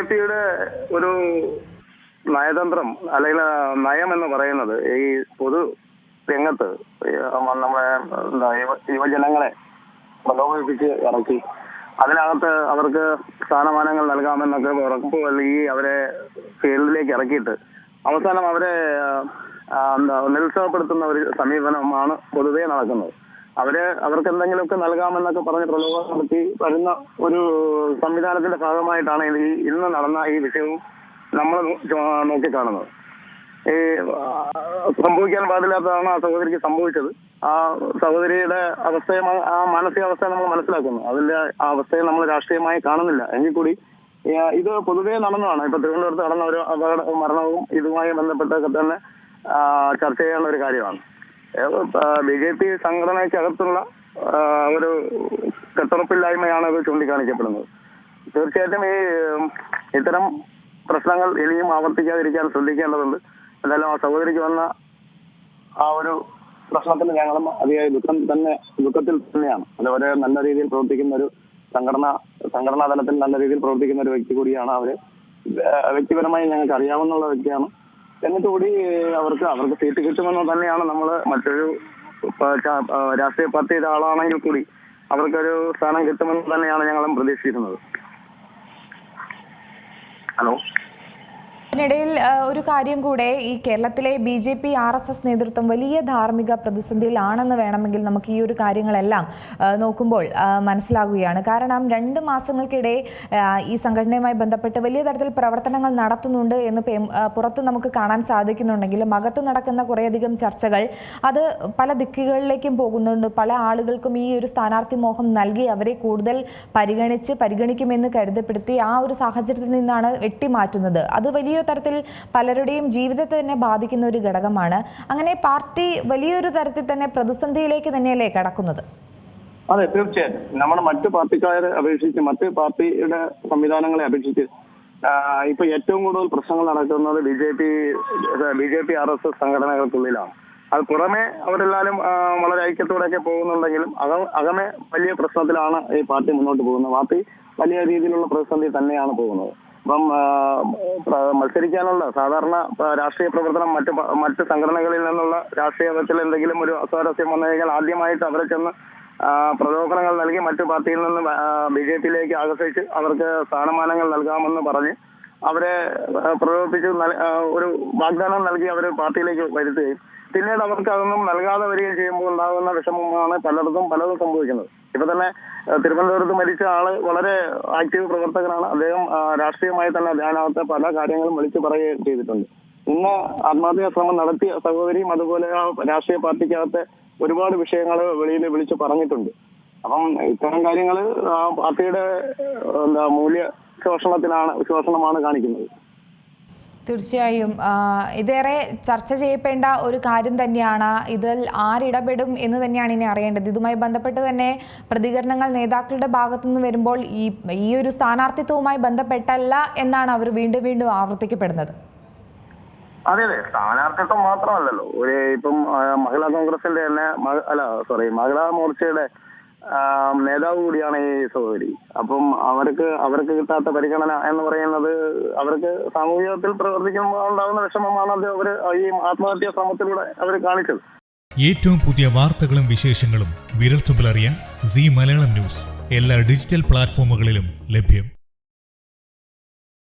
J പിയുടെ ഒരു നയതന്ത്രം അല്ലെങ്കിൽ നയം എന്ന് പറയുന്നത് ഈ പൊതു രംഗത്ത് നമ്മുടെ യുവജനങ്ങളെ പ്രലോഭിപ്പിച്ച് ഇറക്കി. അതിനകത്ത് അവർക്ക് സ്ഥാനമാനങ്ങൾ നൽകാമെന്നൊക്കെ ഉറപ്പ് നൽകി അവരെ ഫീൽഡിലേക്ക് ഇറക്കിയിട്ട് അവസാനം അവരെ നിരുത്സാഹപ്പെടുത്തുന്ന ഒരു സമീപനമാണ് പൊതുവേ നടക്കുന്നത്. അവർ അവർക്ക് എന്തെങ്കിലുമൊക്കെ നൽകാമെന്നൊക്കെ പറഞ്ഞ് പ്രലോഭനം നടത്തി വരുന്ന ഒരു സംവിധാനത്തിന്റെ ഭാഗമായിട്ടാണ് ഈ ഇന്ന് നടന്ന ഈ വിഷയവും നമ്മൾ നോക്കിക്കാണുന്നത്. ഈ സംഭവിക്കാൻ പാടില്ലാത്തതാണ് ആ സഹോദരിക്ക് സംഭവിച്ചത്. ആ സഹോദരിയുടെ അവസ്ഥയെ ആ മാനസികാവസ്ഥ നമ്മൾ മനസ്സിലാക്കുന്നു. അതിന്റെ ആ അവസ്ഥയെ നമ്മൾ രാഷ്ട്രീയമായി കാണുന്നില്ല. എങ്കിൽ കൂടി ഇത് പൊതുവേ നടന്നതാണ്. ഇപ്പൊ തിരുവനന്തപുരത്ത് നടന്ന ഒരു അപകട മരണവും ഇതുമായി ബന്ധപ്പെട്ടൊക്കെ തന്നെ ചർച്ച ചെയ്യേണ്ട ഒരു കാര്യമാണ്. ബി ജെ പി സംഘടനയ്ക്കകത്തുള്ള ഒരു കെട്ടുറപ്പില്ലായ്മയാണ് ഇത് ചൂണ്ടിക്കാണിക്കപ്പെടുന്നത്. തീർച്ചയായിട്ടും ഈ ഇത്തരം പ്രശ്നങ്ങൾ ഇനിയും ആവർത്തിക്കാതിരിക്കാൻ ശ്രദ്ധിക്കേണ്ടതുണ്ട്. എന്തായാലും ആ സഹോദരിക്ക് വന്ന ആ ഒരു പ്രശ്നത്തിന് ഞങ്ങളും അതിയായ ദുഃഖം തന്നെ ദുഃഖത്തിൽ തന്നെയാണ്. അതുപോലെ നല്ല രീതിയിൽ പ്രവർത്തിക്കുന്ന ഒരു സംഘടന സംഘടനാ തലത്തിൽ നല്ല രീതിയിൽ പ്രവർത്തിക്കുന്ന ഒരു വ്യക്തി കൂടിയാണ് അവർ. വ്യക്തിപരമായി ഞങ്ങൾക്ക് അറിയാവുന്ന വ്യക്തിയാണ് എന്നിട്ട് കൂടി അവർക്ക് അവർക്ക് സീറ്റ് കിട്ടുമെന്ന് തന്നെയാണ് നമ്മൾ മറ്റൊരു രാഷ്ട്രീയ പാർട്ടിയുടെ ആളാണെങ്കിൽ കൂടി അവർക്കൊരു സ്ഥാനം കിട്ടുമെന്ന് തന്നെയാണ് ഞങ്ങളും പ്രതീക്ഷിക്കുന്നത്. ഹലോ? ഇതിനിടയിൽ ആ, ഒരു കാര്യം കൂടെ ഈ കേരളത്തിലെ B J P R S S നേതൃത്വം വലിയ ധാർമ്മിക പ്രതിസന്ധിയിലാണെന്ന് വേണമെങ്കിൽ നമുക്ക് ഈ ഒരു കാര്യങ്ങളെല്ലാം നോക്കുമ്പോൾ മനസ്സിലാകുകയാണ്. കാരണം രണ്ട് മാസങ്ങൾക്കിടെ ഈ സംഘടനയുമായി ബന്ധപ്പെട്ട് വലിയ തരത്തിൽ പ്രവർത്തനങ്ങൾ നടത്തുന്നുണ്ട് എന്ന് പുറത്ത് നമുക്ക് കാണാൻ സാധിക്കുന്നുണ്ടെങ്കിലും അകത്ത് നടക്കുന്ന കുറേയധികം ചർച്ചകൾ അത് പല ദിക്കുകളിലേക്കും പോകുന്നുണ്ട്. പല ആളുകൾക്കും ഈ ഒരു സ്ഥാനാർത്ഥി മോഹം നൽകി അവരെ കൂടുതൽ പരിഗണിച്ച് പരിഗണിക്കുമെന്ന് കരുതപ്പെടുത്തി ആ ഒരു സാഹചര്യത്തിൽ നിന്നാണ് വെട്ടിമാറ്റുന്നത്. അത് വലിയ തരത്തിൽ പലരുടെയും ജീവിതത്തെ തന്നെ ബാധിക്കുന്ന ഒരു ഘടകമാണ്. അങ്ങനെ പാർട്ടി വലിയൊരു തരത്തിൽ തന്നെ പ്രതിസന്ധിയിലേക്ക് തന്നെയല്ലേ കടക്കുന്നത്? അതെ തീർച്ചയായിട്ടും നമ്മൾ മറ്റു പാർട്ടിക്കാരെ അപേക്ഷിച്ച് മറ്റ് പാർട്ടിയുടെ സംവിധാനങ്ങളെ അപേക്ഷിച്ച് ഇപ്പൊ ഏറ്റവും കൂടുതൽ പ്രശ്നങ്ങൾ നടക്കുന്നത് B J P B J P R S S സംഘടനകൾക്കുള്ളിലാണ്. അത് പുറമെ അവരെല്ലാവരും വളരെ ഐക്യത്തോടെയൊക്കെ പോകുന്നുണ്ടെങ്കിലും അക അകമെ വലിയ പ്രശ്നത്തിലാണ് ഈ പാർട്ടി മുന്നോട്ട് പോകുന്നത്. പാർട്ടി വലിയ രീതിയിലുള്ള പ്രതിസന്ധി തന്നെയാണ് പോകുന്നത്. അപ്പം മത്സരിക്കാനുള്ള സാധാരണ രാഷ്ട്രീയ പ്രവർത്തനം മറ്റ് മറ്റ് സംഘടനകളിൽ നിന്നുള്ള രാഷ്ട്രീയത്തിൽ എന്തെങ്കിലും ഒരു അസ്വാരസ്യം വന്നു കഴിഞ്ഞാൽ ആദ്യമായിട്ട് അവരെ ചെന്ന് പ്രലോഭനങ്ങൾ നൽകി മറ്റു പാർട്ടിയിൽ നിന്ന് ബി ജെ പിയിലേക്ക് ആകർഷിച്ച് അവർക്ക് സ്ഥാനമാനങ്ങൾ നൽകാമെന്ന് പറഞ്ഞ് അവരെ പ്രകോപിച്ച് ഒരു വാഗ്ദാനം നൽകി അവരെ പാർട്ടിയിലേക്ക് വരുത്തുകയും. പിന്നീട് അവർക്ക് അതൊന്നും നൽകാതെ വരികയും ചെയ്യുമ്പോൾ ഉണ്ടാകുന്ന വിഷമമാണ് പലർക്കും പലതും സംഭവിക്കുന്നത്. ഇപ്പൊ തന്നെ തിരുവനന്തപുരത്ത് മരിച്ച ആൾ വളരെ ആക്റ്റീവ് പ്രവർത്തകനാണ്. അദ്ദേഹം രാഷ്ട്രീയമായി തന്നെ അതിനകത്തെ പല കാര്യങ്ങളും വിളിച്ചു പറയുകയും ചെയ്തിട്ടുണ്ട്. ഇന്ന് ആത്മഹത്യാ ശ്രമം നടത്തിയ സഹോദരിയും അതുപോലെ ആ രാഷ്ട്രീയ പാർട്ടിക്കകത്തെ ഒരുപാട് വിഷയങ്ങൾ വെളിയിൽ വിളിച്ചു പറഞ്ഞിട്ടുണ്ട്. അപ്പം ഇത്തരം കാര്യങ്ങൾ ആ പാർട്ടിയുടെ എന്താ മൂല്യ ശോഷണത്തിനാണ് ശോഷണമാണ് കാണിക്കുന്നത്. തീർച്ചയായും. ഇതേറെ ചർച്ച ചെയ്യപ്പെടേണ്ട ഒരു കാര്യം തന്നെയാണ്. ഇതിൽ ആരിടപെടും എന്ന് തന്നെയാണ് ഇനി അറിയേണ്ടത്. ഇതുമായി ബന്ധപ്പെട്ട് തന്നെ പ്രതികരണങ്ങൾ നേതാക്കളുടെ ഭാഗത്തു നിന്ന് വരുമ്പോൾ ഈ ഈ ഒരു സ്ഥാനാർത്ഥിത്വവുമായി ബന്ധപ്പെട്ടല്ല എന്നാണ് അവർ വീണ്ടും വീണ്ടും ആവർത്തിക്കപ്പെടുന്നത്. അതെ അതെ. സ്ഥാനാർത്ഥിത്വം മാത്രമല്ലല്ലോ. ഒരു ഇപ്പം മഹിളാ കോൺഗ്രസിന്റെ തന്നെ അല്ല സോറി മഹിളാ മോർച്ചയുടെ നേതാവ് കൂടിയാണ് ഈ സഹോദരി. അപ്പം അവർക്ക് അവർക്ക് കിട്ടാത്ത പരിഗണന എന്ന് പറയുന്നത് അവർക്ക് സാമൂഹികത്തിൽ പ്രവർത്തിക്കുമ്പോൾ ഉണ്ടാകുന്ന വിഷമമാണ് അത് അവർ ഈ ആത്മഹത്യാ ശ്രമത്തിലൂടെ അവർ കാണിച്ചത്. ഏറ്റവും പുതിയ വാർത്തകളും വിശേഷങ്ങളും വിരൽത്തുമ്പിലറിയാൻ സി മലയാളം ന്യൂസ്. എല്ലാ ഡിജിറ്റൽ പ്ലാറ്റ്ഫോമുകളിലും ലഭ്യം.